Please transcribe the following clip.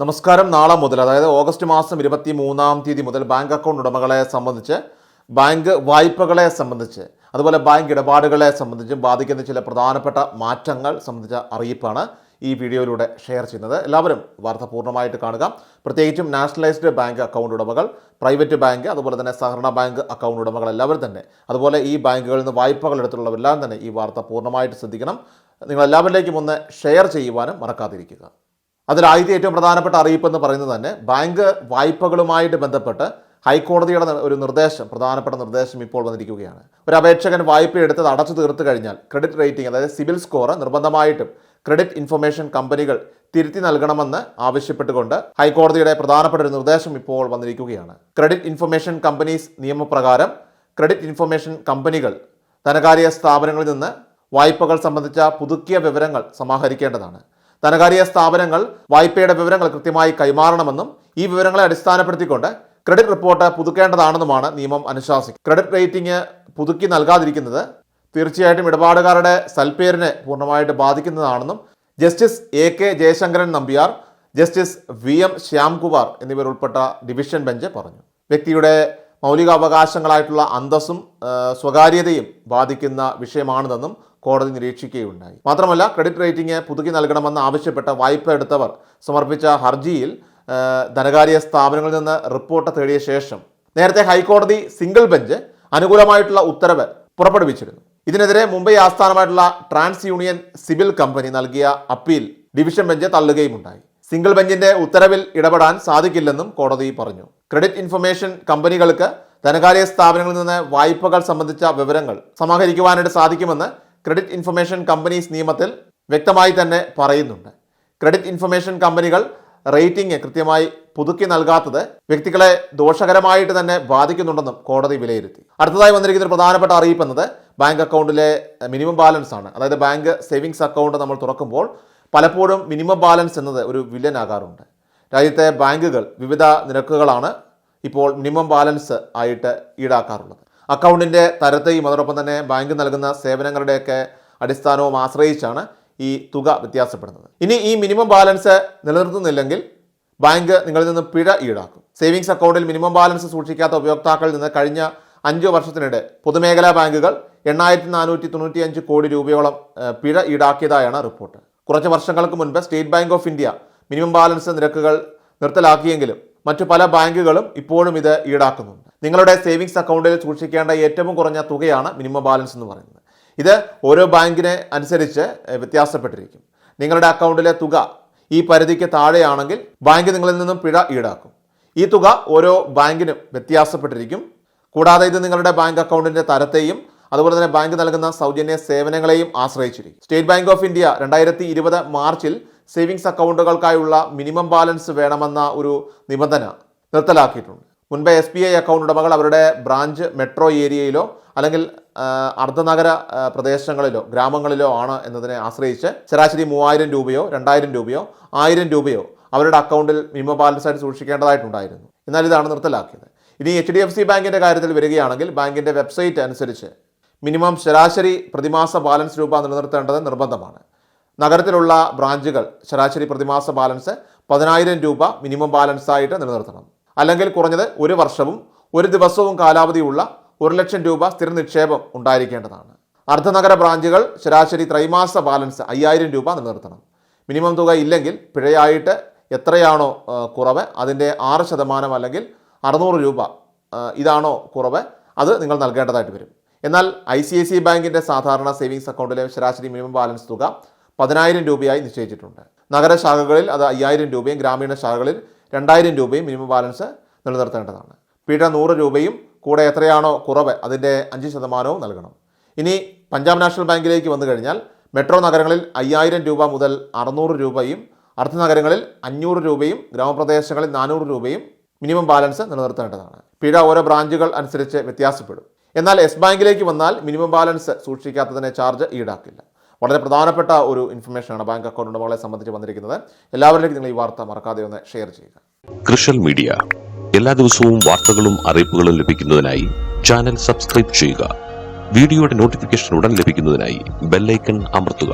നമസ്കാരം. നാളെ മുതൽ അതായത് ഓഗസ്റ്റ് മാസം ഇരുപത്തി മൂന്നാം തീയതി മുതൽ ബാങ്ക് അക്കൗണ്ട് ഉടമകളെ സംബന്ധിച്ച് ബാങ്ക് വായ്പകളെ സംബന്ധിച്ച് അതുപോലെ ബാങ്ക് ഇടപാടുകളെ സംബന്ധിച്ചും ബാധിക്കുന്ന ചില പ്രധാനപ്പെട്ട മാറ്റങ്ങൾ സംബന്ധിച്ച അറിയിപ്പാണ് ഈ വീഡിയോയിലൂടെ ഷെയർ ചെയ്യുന്നത്. എല്ലാവരും വാർത്ത പൂർണമായിട്ട് കാണുക. പ്രത്യേകിച്ചും നാഷണലൈസ്ഡ് ബാങ്ക് അക്കൗണ്ട് ഉടമകൾ പ്രൈവറ്റ് ബാങ്ക് അതുപോലെ തന്നെ സഹകരണ ബാങ്ക് അക്കൗണ്ട് ഉടമകൾ എല്ലാവരും തന്നെ അതുപോലെ ഈ ബാങ്കുകളിൽ നിന്ന് വായ്പകൾ എടുത്തുള്ളവരെല്ലാം തന്നെ ഈ വാർത്ത പൂർണമായിട്ട് ശ്രദ്ധിക്കണം. നിങ്ങൾ എല്ലാവരിലേക്കും ഒന്ന് ഷെയർ ചെയ്യുവാനും മറക്കാതിരിക്കുക. അതിൽ ആദ്യത്തെ ഏറ്റവും പ്രധാനപ്പെട്ട അറിയിപ്പ് എന്ന് പറയുന്നത് തന്നെ ബാങ്ക് വായ്പകളുമായിട്ട് ബന്ധപ്പെട്ട് ഹൈക്കോടതിയുടെ ഒരു നിർദ്ദേശം പ്രധാനപ്പെട്ട നിർദ്ദേശം ഇപ്പോൾ വന്നിരിക്കുകയാണ്. ഒരു അപേക്ഷകൻ വായ്പ എടുത്തത് അടച്ചു തീർത്ത് കഴിഞ്ഞാൽ ക്രെഡിറ്റ് റേറ്റിംഗ് അതായത് സിവിൽ സ്കോർ നിർബന്ധമായിട്ടും ക്രെഡിറ്റ് ഇൻഫർമേഷൻ കമ്പനികൾ തിരുത്തി നൽകണമെന്ന് ആവശ്യപ്പെട്ടുകൊണ്ട് ഹൈക്കോടതിയുടെ പ്രധാനപ്പെട്ട ഒരു നിർദ്ദേശം ഇപ്പോൾ വന്നിരിക്കുകയാണ്. ക്രെഡിറ്റ് ഇൻഫർമേഷൻ കമ്പനീസ് നിയമപ്രകാരം ക്രെഡിറ്റ് ഇൻഫർമേഷൻ കമ്പനികൾ ധനകാര്യ സ്ഥാപനങ്ങളിൽ നിന്ന് വായ്പകൾ സംബന്ധിച്ച പുതുക്കിയ വിവരങ്ങൾ സമാഹരിക്കേണ്ടതാണ്. ധനകാര്യ സ്ഥാപനങ്ങൾ വായ്പയുടെ വിവരങ്ങൾ കൃത്യമായി കൈമാറണമെന്നും ഈ വിവരങ്ങളെ അടിസ്ഥാനപ്പെടുത്തിക്കൊണ്ട് ക്രെഡിറ്റ് റിപ്പോർട്ട് പുതുക്കേണ്ടതാണെന്നുമാണ് നിയമം അനുശാസിക്കുന്നത് ക്രെഡിറ്റ് റേറ്റിംഗ് പുതുക്കി നൽകാതിരിക്കുന്നത് തീർച്ചയായിട്ടും ഇടപാടുകാരുടെ സൽപ്പേരിനെ പൂർണമായിട്ട് ബാധിക്കുന്നതാണെന്നും Justice A K Jayasankaran Nambiar Justice V M Shyamkumar എന്നിവരുൾപ്പെട്ട division bench പറഞ്ഞു. വ്യക്തിയുടെ മൗലികാവകാശങ്ങളായിട്ടുള്ള അന്തസ്സും സ്വകാര്യതയും ബാധിക്കുന്ന വിഷയമാണിതെന്നും കോടതി നിരീക്ഷിക്കുകയുണ്ടായി. മാത്രമല്ല ക്രെഡിറ്റ് റേറ്റിംഗ് പുതുക്കി നൽകണമെന്ന് ആവശ്യപ്പെട്ട വായ്പ എടുത്തവർ സമർപ്പിച്ച ഹർജിയിൽ ധനകാര്യ സ്ഥാപനങ്ങളിൽ നിന്ന് റിപ്പോർട്ട് തേടിയ ശേഷം നേരത്തെ ഹൈക്കോടതി സിംഗിൾ ബെഞ്ച് അനുകൂലമായിട്ടുള്ള ഉത്തരവ് പുറപ്പെടുവിച്ചിരുന്നു. ഇതിനെതിരെ മുംബൈ ആസ്ഥാനമായിട്ടുള്ള ട്രാൻസ് യൂണിയൻ സിവിൽ കമ്പനി നൽകിയ അപ്പീൽ ഡിവിഷൻ ബെഞ്ച് തള്ളുകയുമുണ്ടായി. സിംഗിൾ ബെഞ്ചിന്റെ ഉത്തരവിൽ ഇടപെടാൻ സാധിക്കില്ലെന്നും കോടതി പറഞ്ഞു. ക്രെഡിറ്റ് ഇൻഫർമേഷൻ കമ്പനികൾക്ക് ധനകാര്യ സ്ഥാപനങ്ങളിൽ നിന്ന് വായ്പകൾ സംബന്ധിച്ച വിവരങ്ങൾ സമാഹരിക്കുവാനായിട്ട് സാധിക്കുമെന്ന് ക്രെഡിറ്റ് ഇൻഫർമേഷൻ കമ്പനീസ് നിയമത്തിൽ വ്യക്തമായി തന്നെ പറയുന്നുണ്ട്. ക്രെഡിറ്റ് ഇൻഫർമേഷൻ കമ്പനികൾ റേറ്റിംഗ് കൃത്യമായി പുതുക്കി നൽകാത്തത് വ്യക്തികളെ ദോഷകരമായിട്ട് തന്നെ ബാധിക്കുന്നുണ്ടെന്നും കോടതി വിലയിരുത്തി. അടുത്തതായി വന്നിരിക്കുന്ന ഒരു പ്രധാനപ്പെട്ട അറിയിപ്പ് എന്നത് ബാങ്ക് അക്കൗണ്ടിലെ മിനിമം ബാലൻസ് ആണ്. അതായത് ബാങ്ക് സേവിങ്സ് അക്കൗണ്ട് നമ്മൾ തുറക്കുമ്പോൾ പലപ്പോഴും മിനിമം ബാലൻസ് എന്നത് ഒരു വില്ലനാകാറുണ്ട് രാജ്യത്തെ ബാങ്കുകൾ വിവിധ നിരക്കുകളാണ് ഇപ്പോൾ മിനിമം ബാലൻസ് ആയിട്ട് ഈടാക്കാറുള്ളത്. അക്കൗണ്ടിന്റെ തരത്തെയും അതോടൊപ്പം തന്നെ ബാങ്ക് നൽകുന്ന സേവനങ്ങളുടെയൊക്കെ അടിസ്ഥാനവും ആശ്രയിച്ചാണ് ഈ തുക വ്യത്യാസപ്പെടുന്നത്. ഇനി ഈ മിനിമം ബാലൻസ് നിലനിർത്തുന്നില്ലെങ്കിൽ ബാങ്ക് നിങ്ങളിൽ നിന്ന് പിഴ ഈടാക്കും. സേവിങ്സ് അക്കൗണ്ടിൽ മിനിമം ബാലൻസ് സൂക്ഷിക്കാത്ത ഉപയോക്താക്കളിൽ നിന്ന് കഴിഞ്ഞ അഞ്ച് വർഷത്തിനിടെ പൊതുമേഖലാ ബാങ്കുകൾ എണ്ണായിരത്തി നാനൂറ്റി തൊണ്ണൂറ്റി അഞ്ച് കോടി രൂപയോളം പിഴ ഈടാക്കിയതായാണ് റിപ്പോർട്ട്. കുറച്ച് വർഷങ്ങൾക്ക് മുൻപ് State Bank of India minimum balance നിരക്കുകൾ നിർത്തലാക്കിയെങ്കിലും മറ്റു പല ബാങ്കുകളും ഇപ്പോഴും ഇത് ഈടാക്കുന്നുണ്ട്. നിങ്ങളുടെ സേവിങ്സ് അക്കൗണ്ടിൽ സൂക്ഷിക്കേണ്ട ഏറ്റവും കുറഞ്ഞ തുകയാണ് മിനിമം ബാലൻസ് എന്ന് പറയുന്നത്. ഇത് ഓരോ ബാങ്കിനെ അനുസരിച്ച് വ്യത്യാസപ്പെട്ടിരിക്കും. നിങ്ങളുടെ അക്കൗണ്ടിലെ തുക ഈ പരിധിക്ക് താഴെയാണെങ്കിൽ ബാങ്ക് നിങ്ങളിൽ നിന്നും പിഴ ഈടാക്കും. ഈ തുക ഓരോ ബാങ്കിനും വ്യത്യാസപ്പെട്ടിരിക്കും. കൂടാതെ ഇത് നിങ്ങളുടെ ബാങ്ക് അക്കൗണ്ടിന്റെ തരത്തെയും അതുപോലെ തന്നെ ബാങ്ക് നൽകുന്ന സൗജന്യ സേവനങ്ങളെയും ആശ്രയിച്ചിരിക്കും. സ്റ്റേറ്റ് ബാങ്ക് ഓഫ് ഇന്ത്യ രണ്ടായിരത്തി ഇരുപത് മാർച്ചിൽ സേവിങ്സ് അക്കൗണ്ടുകൾക്കായുള്ള മിനിമം ബാലൻസ് വേണമെന്ന ഒരു നിബന്ധന നിർത്തലാക്കിയിട്ടുണ്ട്. മുൻപ് എസ് ബി ഐ അക്കൗണ്ട് ഉടമകൾ അവരുടെ ബ്രാഞ്ച് മെട്രോ ഏരിയയിലോ അല്ലെങ്കിൽ അർദ്ധനഗര പ്രദേശങ്ങളിലോ ഗ്രാമങ്ങളിലോ ആണ് എന്നതിനെ ആശ്രയിച്ച് ശരാശരി മൂവായിരം രൂപയോ രണ്ടായിരം രൂപയോ ആയിരം രൂപയോ അവരുടെ അക്കൗണ്ടിൽ മിനിമം ബാലൻസ് ആയിട്ട് സൂക്ഷിക്കേണ്ടതായിട്ടുണ്ടായിരുന്നു. എന്നാൽ ഇതാണ് നിർത്തലാക്കിയത്. ഇനി എച്ച് ഡി എഫ് സി ബാങ്കിന്റെ കാര്യത്തിൽ വരികയാണെങ്കിൽ ബാങ്കിന്റെ വെബ്സൈറ്റ് അനുസരിച്ച് മിനിമം ശരാശരി പ്രതിമാസ ബാലൻസ് രൂപ നിലനിർത്തേണ്ടത് നിർബന്ധമാണ്. നഗരത്തിലുള്ള ബ്രാഞ്ചുകൾ ശരാശരി പ്രതിമാസ ബാലൻസ് പതിനായിരം രൂപ മിനിമം ബാലൻസായിട്ട് നിലനിർത്തണം. അല്ലെങ്കിൽ കുറഞ്ഞത് ഒരു വർഷവും ഒരു ദിവസവും കാലാവധിയുള്ള ഒരു ലക്ഷം രൂപ സ്ഥിര നിക്ഷേപം ഉണ്ടായിരിക്കേണ്ടതാണ്. അർദ്ധനഗര ബ്രാഞ്ചുകൾ ശരാശരി ത്രൈമാസ ബാലൻസ് അയ്യായിരം രൂപ നിലനിർത്തണം. മിനിമം തുക ഇല്ലെങ്കിൽ പിഴയായിട്ട് എത്രയാണോ കുറവ് അതിന്റെ ആറ് ശതമാനം അല്ലെങ്കിൽ അറുന്നൂറ് രൂപ ഇതാണോ കുറവ് അത് നിങ്ങൾ നൽകേണ്ടതായിട്ട് വരും. എന്നാൽ ഐ സി ഐ സി ബാങ്കിന്റെ സാധാരണ സേവിങ്സ് അക്കൗണ്ടിലെ ശരാശരി മിനിമം ബാലൻസ് തുക പതിനായിരം രൂപയായി നിശ്ചയിച്ചിട്ടുണ്ട്. നഗരശാഖകളിൽ അത് അയ്യായിരം രൂപയും ഗ്രാമീണ ശാഖകളിൽ രണ്ടായിരം രൂപയും മിനിമം ബാലൻസ് നിലനിർത്തേണ്ടതാണ്. പിഴ നൂറ് രൂപയും കൂടെ എത്രയാണോ കുറവ് അതിന്റെ അഞ്ച് ശതമാനവും നൽകണം. ഇനി പഞ്ചാബ് നാഷണൽ ബാങ്കിലേക്ക് വന്നു കഴിഞ്ഞാൽ മെട്രോ നഗരങ്ങളിൽ അയ്യായിരം രൂപ മുതൽ അറുന്നൂറ് രൂപയും അർദ്ധനഗരങ്ങളിൽ അഞ്ഞൂറ് രൂപയും ഗ്രാമപ്രദേശങ്ങളിൽ നാനൂറ് രൂപയും മിനിമം ബാലൻസ് നിലനിർത്തേണ്ടതാണ്. പിഴ ഓരോ ബ്രാഞ്ചുകൾ അനുസരിച്ച് വ്യത്യാസപ്പെടും. എന്നാൽ എസ് ബാങ്കിലേക്ക് വന്നാൽ മിനിമം ബാലൻസ് സൂക്ഷിക്കാത്തതിന് ചാർജ് ഈടാക്കില്ല. വളരെ പ്രധാനപ്പെട്ട ഒരു ഇൻഫർമേഷനാണ് ബാങ്ക് അക്കൗണ്ട് ഉടമകളെ സംബന്ധിച്ച് വന്നിരിക്കുന്നത്. എല്ലാവരിലേക്കും നിങ്ങൾ ഈ വാർത്ത മറക്കാതെ ഒന്ന് ഷെയർ ചെയ്യുക. കൃഷൽ മീഡിയ എല്ലാ ദിവസവും വാർത്തകളും അറിയിപ്പുകളും ലഭിക്കുന്നതിനായി ചാനൽ സബ്സ്ക്രൈബ് ചെയ്യുക. വീഡിയോയുടെ നോട്ടിഫിക്കേഷൻ ഉടൻ ലഭിക്കുന്നതിനായി ബെല്ലൈക്കൺ അമർത്തുക.